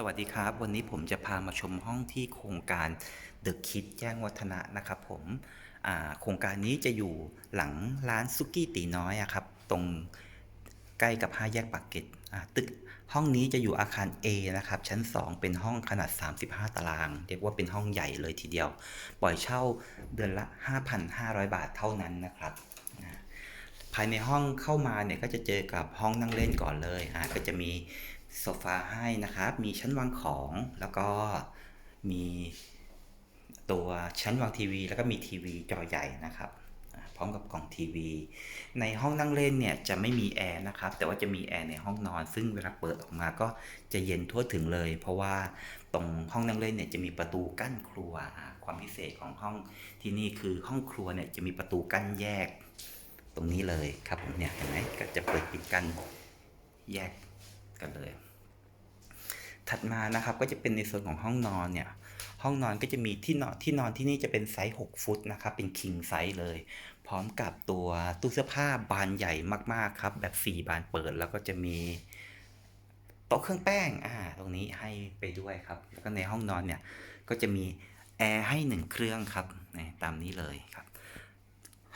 สวัสดีครับ วันนี้ผมจะพามาชมห้องที่โครงการเดอะคิดแจ้งวัฒนะนะครับผมโครงการนี้จะอยู่หลังร้านซุกี้ตีน้อยอะครับ ตรงใกล้กับห้าแยกปากเกร็ดตึกห้องนี้จะอยู่อาคาร A นะครับ ชั้น 2 เป็นห้องขนาด 35 ตาราง เรียกว่าเป็นห้องใหญ่เลยทีเดียว ปล่อยเช่าเดือนละ 5,500 บาทเท่านั้นนะครับภายในห้องเข้ามาเนี่ยก็จะเจอกับห้องนั่งเล่นก่อนเลยอ่าก็จะมี โซฟาให้นะครับ มีชั้นวางของแล้วก็มีตัวชั้นวางทีวี แล้วก็มีทีวีจอใหญ่นะครับพร้อมกับกล่องทีวี ในห้องนั่งเล่นเนี่ยจะไม่มีแอร์นะครับ แต่ว่าจะมีแอร์ในห้องนอน ซึ่งเวลาเปิดออกมาก็จะเย็นทั่วถึงเลย เพราะว่าตรงห้องนั่งเล่นเนี่ยจะมีประตูกั้นครัว ความพิเศษของห้องที่นี่คือห้องครัวเนี่ยจะมีประตูกั้นแยก ตรงนี้เลยครับผมเนี่ยเห็นไหมก็จะเปิดปิดกันแยกกันเลย ถัดมานะครับก็จะเป็นในส่วนของห้องนอนเนี่ยห้องนอนก็จะมีที่นอนที่นอนที่นี่จะเป็นไซส์ 6 ฟุตนะครับเป็นคิงไซส์เลย พร้อมกับตัวตู้เสื้อผ้าบานใหญ่มากๆครับ แบบ 4 บานเปิดแล้วก็จะมีโต๊ะเครื่องแป้งอ่าตรงนี้ให้ไปด้วยครับ แล้วก็ในห้องนอนเนี่ยก็จะมีแอร์ให้หนึ่งเครื่องครับนี่ตามนี้เลยครับ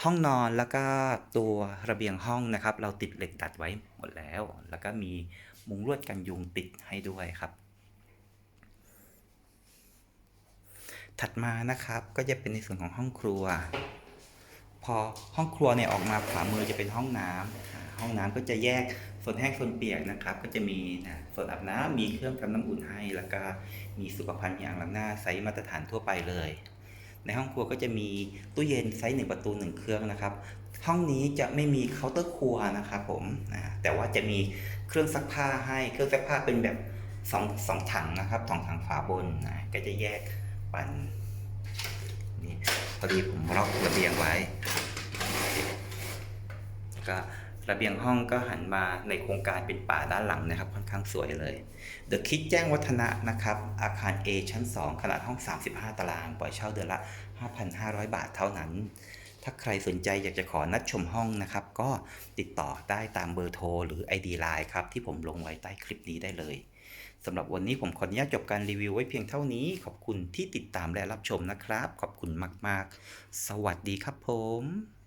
ห้องนอนแล้วก็ตัวระเบียงห้องนะครับ เราติดเหล็กดัดไว้หมดแล้ว แล้วก็มี มุงลวดกันยุงติดให้ด้วยครับ ถัดมานะครับก็จะเป็นในส่วนของห้องครัว พอห้องครัวเนี่ยออกมาขวามือจะเป็นห้องน้ำอ่าห้องน้ำก็จะแยกส่วนแห้งส่วนเปียกนะครับ ก็จะมีนะส่วนอาบน้ำมีเครื่องทำน้ำอุ่นให้ แล้วก็มีสุขภัณฑ์อย่างล้างหน้าไซส์มาตรฐานทั่วไปเลย ในห้องครัวก็จะมีตู้เย็นไซส์หนึ่งประตูหนึ่งเครื่องนะครับ ห้องนี้จะไม่มีเคาน์เตอร์ครัวนะครับผมนะแต่ว่าจะมีเครื่องซักผ้าให้เครื่องซักผ้าเป็นแบบสองสองถังนะครับสองถังฝาบนนะก็จะแยกปันนี่พอดีผมล็อกระเบียงไว้ก็ ระเบียงห้องก็หันมาในโครงการเป็นป่าด้านหลังนะครับ ค่อนข้างสวยเลย The Kid แจ้งวัฒนะนะครับ อาคาร A ชั้น 2 ขนาดห้อง 35 ตาราง ปล่อยเช่าเดือนละ 5,500 บาทเท่านั้น ถ้าใครสนใจอยากจะขอนัดชมห้องนะครับ ก็ติดต่อได้ตามเบอร์โทรหรือ ID Line ครับ ที่ผมลงไว้ใต้คลิปนี้ได้เลยสำหรับวันนี้ผมขออนุญาตจบการรีวิวไว้เพียงเท่านี้ ขอบคุณที่ติดตามและรับชมนะครับ ขอบคุณมาก ๆ สวัสดีครับผม